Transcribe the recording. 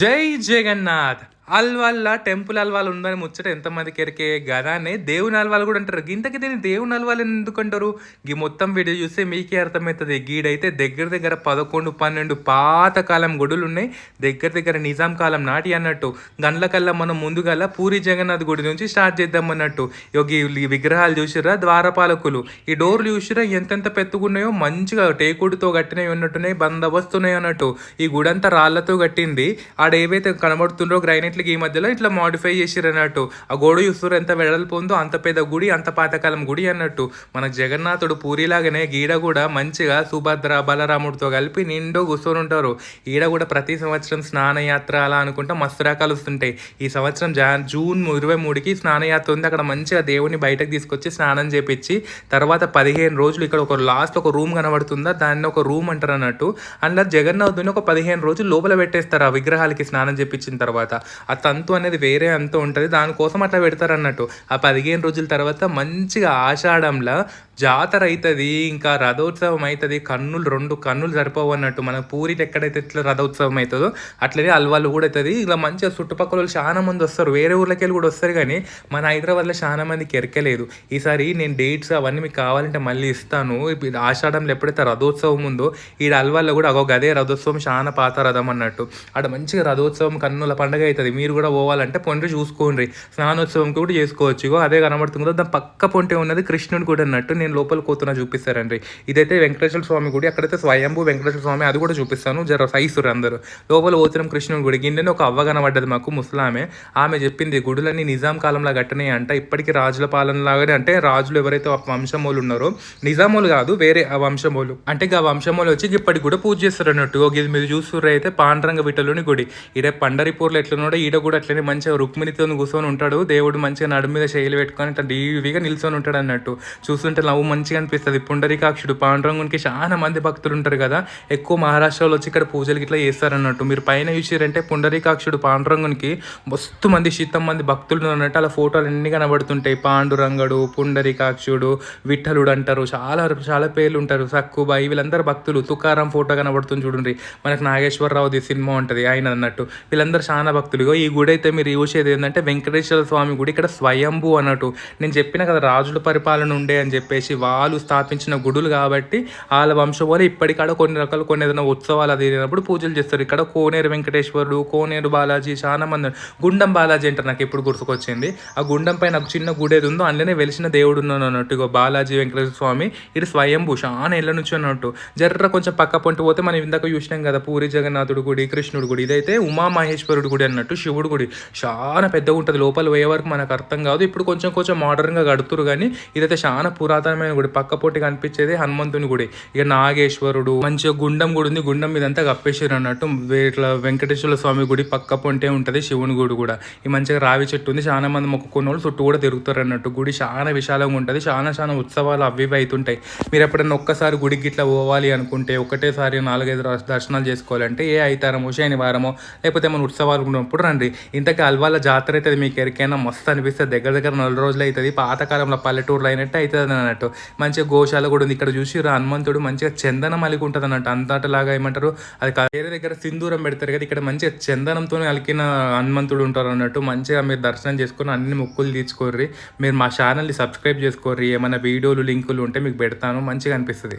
జై జగన్నాథ్. అల్వాళ్ళ టెంపుల్ అల్వాల్ ఉందని ముచ్చట ఎంతమందికి ఎరికే గదానే దేవుని అల్వాలు కూడా అంటారు. గింతకి దీన్ని దేవుని అల్వాలు ఎందుకు అంటారు? ఈ మొత్తం వీడియో చూస్తే మీకే అర్థమవుతుంది. గీడైతే దగ్గర దగ్గర పదకొండు పన్నెండు పాతకాలం గుడులు ఉన్నాయి. దగ్గర దగ్గర నిజాం కాలం నాటి అన్నట్టు. గండ్ల కల్లా మనం ముందుగల పూరి జగన్నాథ్ గుడి నుంచి స్టార్ట్ చేద్దాం అన్నట్టు. ఈ విగ్రహాలు చూసిరా ద్వారపాలకులు. ఈ డోర్లు చూసిరా ఎంతెంత పెత్తుకున్నాయో మంచిగా టేకుడుతో కట్టినవి ఉన్నట్టున్నాయి బందోబస్తున్నాయి అన్నట్టు. ఈ గుడంతా రాళ్ళతో కట్టింది. ఆడ ఏవైతే కనబడుతుండో గ్రైనైట్లకి ఈ మధ్యలో ఇట్లా మాడిఫై చేసిర్రు అన్నట్టు ఆ గోడ చూస్తారు ఎంత వెడల్పు ఉందో అంత పెద్ద గుడి అంత పాతకాలం గుడి అన్నట్టు. మన జగన్నాథుడు పూరిలాగానే గీడ కూడా మంచిగా సుభద్ర బలరాముడితో కలిపి నిండో కూర్చొని ఉంటారు. ఈడ కూడా ప్రతి సంవత్సరం స్నానయాత్ర అలా అనుకుంటా మస్తు రకాలు వస్తుంటాయి. ఈ సంవత్సరం జా జూన్ ఇరవై మూడుకి స్నానయాత్ర ఉంది. అక్కడ మంచిగా దేవుని బయటకు తీసుకొచ్చి స్నానం చేపించి తర్వాత పదిహేను రోజులు ఇక్కడ ఒక లాస్ట్ ఒక రూమ్ కనబడుతుందా? దాన్ని ఒక రూమ్ అంటారు అన్నట్టు. అందులో జగన్నాథుని ఒక పదిహేను రోజులు లోపల పెట్టేస్తారు ఆ విగ్రహాలకి స్నానం చేపించిన తర్వాత. ఆ ఆ తంతు అనేది వేరే అంత ఉంటుంది. దానికోసం అట్లా పెడతారు అన్నట్టు ఆ పదిహేను రోజుల తర్వాత మంచిగా ఆషాఢంలో జాతర అవుతుంది ఇంకా రథోత్సవం అవుతుంది కన్నులు రెండు కన్నులు సరిపోవు అన్నట్టు. మన పూరిలో ఎక్కడైతే ఇట్లా రథోత్సవం అవుతుందో అట్లనే అల్వాలు కూడా అవుతుంది. ఇలా మంచిగా చుట్టుపక్కల వాళ్ళు చాలా మంది వస్తారు. వేరే ఊర్లకి వెళ్ళి కూడా వస్తారు కానీ మన హైదరాబాద్లో చాలా మందికి ఎరకలేదు ఈసారి నేను డేట్స్ అవన్నీ మీకు కావాలంటే మళ్ళీ ఇస్తాను. ఆషాఢంలో ఎప్పుడైతే రథోత్సవం ఉందో ఈ అల్వాల్లో కూడా ఒక గదే రథోత్సవం చాలా పాత రథం అన్నట్టు. అక్కడ మంచిగా రథోత్సవం కన్నుల పండుగ అవుతుంది. మీరు కూడా పోవాలంటే పొండ్రి చూసుకోండి. స్నానోత్సవం కూడా చేసుకోవచ్చు. ఇగో అదే కనబడుతుంది కదా దాని పక్క పొంటే ఉన్నది కృష్ణుడు కూడా అన్నట్టు నేను లోపల కూతున్న చూపిస్తారండి ఇదైతే వెంకటేశ్వర స్వామి గుడి అక్కడైతే స్వయంభూ వెంకటేశ్వర స్వామి అది కూడా చూపిస్తాను. జర సైసురు అందరూ. లోపల పోతున్నాం కృష్ణుడి గుడి. గిన్నెని ఒక అవ్వ కనబడ్డది మాకు ముసలామె. ఆమె చెప్పింది గుడులన్నీ నిజాం కాలంలో కట్టినాయి అంట. ఇప్పటికీ రాజుల పాలనలాగానే అంటే రాజులు ఎవరైతే ఆ వంశమూలు ఉన్నారో నిజాములు కాదు వేరే వంశం వంశమూలు. అంటే ఆ వంశమూలు వచ్చి ఇప్పటికి కూడా పూజ చేస్తారు అన్నట్టు. ఇది మీరు చూస్తున్నారు అయితే పాండరంగ విట్టలోని గుడి. ఇదే పండరిపూర్లో ఎట్లున్నాడో ఈడ కూడా అట్లనే మంచిగా రుక్మిణితో కూర్చొని ఉంటాడు. దేవుడు మంచిగా నడుము మీద శైలి పెట్టుకొని ఇట్లా డీవిగా నిల్చొని ఉంటాడు అన్నట్టు. చూస్తుంటే నవ్వు మంచిగా అనిపిస్తుంది. పుండరీకాక్షుడు పాండురంగునికి చాలా మంది భక్తులు ఉంటారు కదా. ఎక్కువ మహారాష్ట్రలో వచ్చి ఇక్కడ పూజలు ఇట్లా చేస్తారన్నట్టు. మీరు పైన చూసారంటే పుండరీకాక్షుడు పాండురంగునికి మస్తు మంది శీతం మంది భక్తులు అన్నట్టు. అలా ఫోటోలు అన్ని కనబడుతుంటాయి. పాండురంగడు పుండరీకాక్షుడు విఠలుడు అంటారు. చాలా చాలా పేర్లు ఉంటారు. సక్కుబాయి వీళ్ళందరూ భక్తులు. తుకారం ఫోటో కనబడుతుంది చూడండి. మనకు నాగేశ్వరరావుది సినిమా ఉంటుంది. ఆయన అన్నట్టు. వీళ్ళందరూ చాలా భక్తులు. ఇగో ఈ గుడి అయితే మీరు చూసేది ఏంటంటే వెంకటేశ్వర స్వామి గుడి ఇక్కడ స్వయంభూ అన్నట్టు. నేను చెప్పిన కదా రాజుల పరిపాలన ఉండే అని చెప్పేసి వాళ్ళు స్థాపించిన గుడులు కాబట్టి వాళ్ళ వంశం వల్ల ఇప్పటికాడ కొన్ని రకాల కొన్ని ఏదైనా ఉత్సవాలు అది అయినప్పుడు పూజలు చేస్తారు. ఇక్కడ కోనేరు వెంకటేశ్వరుడు కోనేరు బాలాజీ చాలా మంది గుండం బాలాజీ అంటారు నాకు ఇప్పుడు గుర్తుకొచ్చింది. ఆ గుండం పైన ఒక చిన్న గుడి ఏది ఉందో అందులోనే వెలిసిన దేవుడు ఉన్నాను అన్నట్టు. ఇగో బాలాజీ వెంకటేశ్వర స్వామి ఇది స్వయంభూ చాలా ఇళ్ళ నుంచి అన్నట్టు. జర్ర కొంచెం పక్క పొంటి పోతే మనం ఇందాక చూసినాం కదా పూరి జగన్నాథుడు గుడి కృష్ణుడు గుడి ఇదైతే ఉమా మహేశ్వరుడు గుడి అన్నట్టు. శివుడు గుడి. చాలా పెద్దగా ఉంటుంది. లోపల పోయే వరకు మనకు అర్థం కాదు. ఇప్పుడు కొంచెం కొంచెం మోడర్న్గా కడుతురు కానీ ఇదైతే చాలా పురాతనమైన గుడి. పక్కపోటి కనిపించేది హనుమంతుని గుడి. ఇక నాగేశ్వరుడు మంచిగా గుండం గుడి ఉంది. గుండం మీద అంతా కప్పేసారు అన్నట్టు. ఇట్లా వెంకటేశ్వర స్వామి గుడి పక్క పొంటే ఉంటుంది శివుని గుడి కూడా. ఈ మంచిగా రావి చెట్టు ఉంది. చాలా మంది మొక్కుకున్న వాళ్ళు చుట్టూ కూడా తిరుగుతారు అన్నట్టు. గుడి చాలా విశాలంగా ఉంటుంది. చాలా చాలా ఉత్సవాలు అవి ఇవి అవుతుంటాయి. మీరు ఎప్పుడైనా ఒక్కసారి గుడికి ఇట్లా పోవాలి అనుకుంటే ఒకటేసారి నాలుగైదు దర్శనాలు చేసుకోవాలంటే ఏ ఐతారమో శనివారమో లేకపోతే మన ఉత్సవాలు ఉన్నప్పుడు రండి ఇంతకీ అల్వాల జాతర అవుతుంది మీకు ఎరికైనా మస్తు అనిపిస్తుంది. దగ్గర దగ్గర నెల రోజులు అవుతుంది పాతకాలంలో పల్లెటూరులో అయినట్టు అవుతుంది అన్నట్టు. మంచిగా గోశాల కూడా ఉంది ఇక్కడ చూసి హనుమంతుడు? మంచిగా చందనం అలిగి ఉంటుంది అన్నట్టు. అంతటలాగా ఏమంటారు? అది వేరే దగ్గర సింధూరం పెడతారు కదా ఇక్కడ మంచిగా చందనంతో అలికిన హనుమంతుడు ఉంటారు అన్నట్టు. మంచిగా మీరు దర్శనం చేసుకొని అన్ని మొక్కులు తీర్చుకోర్రి. మీరు మా ఛానల్ని సబ్స్క్రైబ్ చేసుకోర్రి. ఏమైనా వీడియోలు లింకులు ఉంటే మీకు పెడతాను. మంచిగా అనిపిస్తుంది.